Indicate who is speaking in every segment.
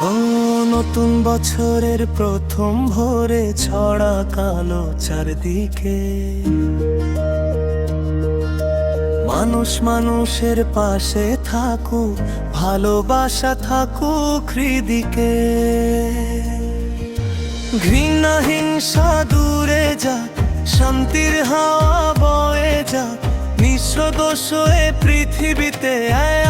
Speaker 1: ও নতুন বছরের প্রথম ভোরে ছড়া কালো চারদিকে। মানুষ মানুষের পাশে থাকুক, ভালোবাসা থাকুক হৃদিকে। ঘৃণা হিংসা দূরে যাক, শান্তির হাওয়া বয়ে যাক মিশ্র এ পৃথিবীতে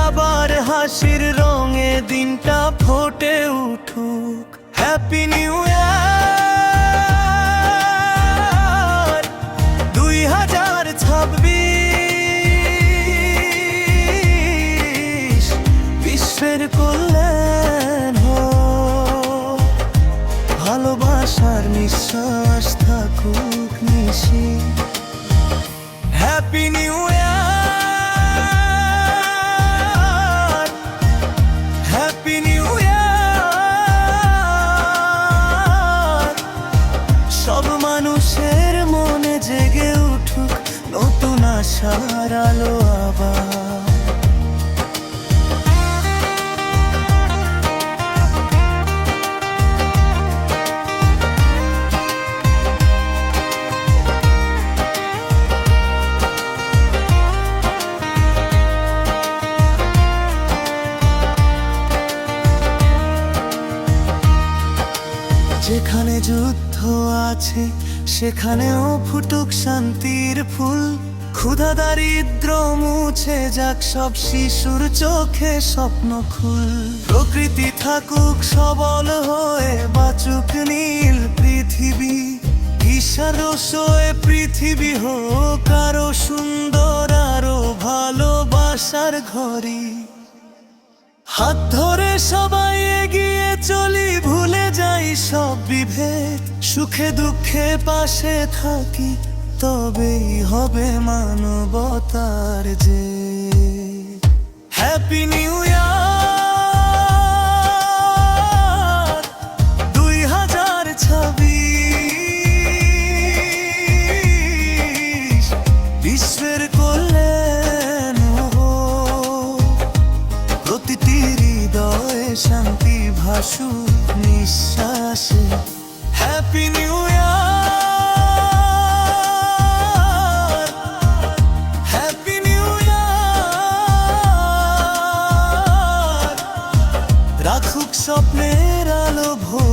Speaker 1: আবার হাসির রঙে দিনটা ফোটে উঠুক। হ্যাপি নিউ ইয়ার দুই হাজার ছাব্বিশ, বিশ্বের কল্যাণ ভালোবাসার নিঃশ্বাস থাকুক নিশি। Happy new year happy new year সব মানুষের মনে জেগে উঠুক নতুন আশার আলো। যেখানে যুদ্ধ আছে, সেখানেও ফুটুক শান্তির ফুল। ক্ষুধা দারিদ্র মুছে যাক সব শিশুর চোখে স্বপ্ন খুল। প্রকৃতি থাকুক সবল হয়ে, বাচুক নীল পৃথিবী। ঈশার রসয়ে পৃথিবী হোক, আরও সুন্দর, আরও ভালোবাসার ঘরে হাত ধরে সবাই বিভেদ, সুখে দুঃখে পাশে থাকি, তবেই হবে মানবতার যে। হ্যাপি নিউ ইয়ার দুই হাজার ছাব্বিশ, বিশ্বের কল্যাণ প্রতিটি হৃদয়ে শান্তি ভাসু নিঃশ্বাসে। হ্যাপি নিউ রাখুক স্বপ্নের আলো ভোর।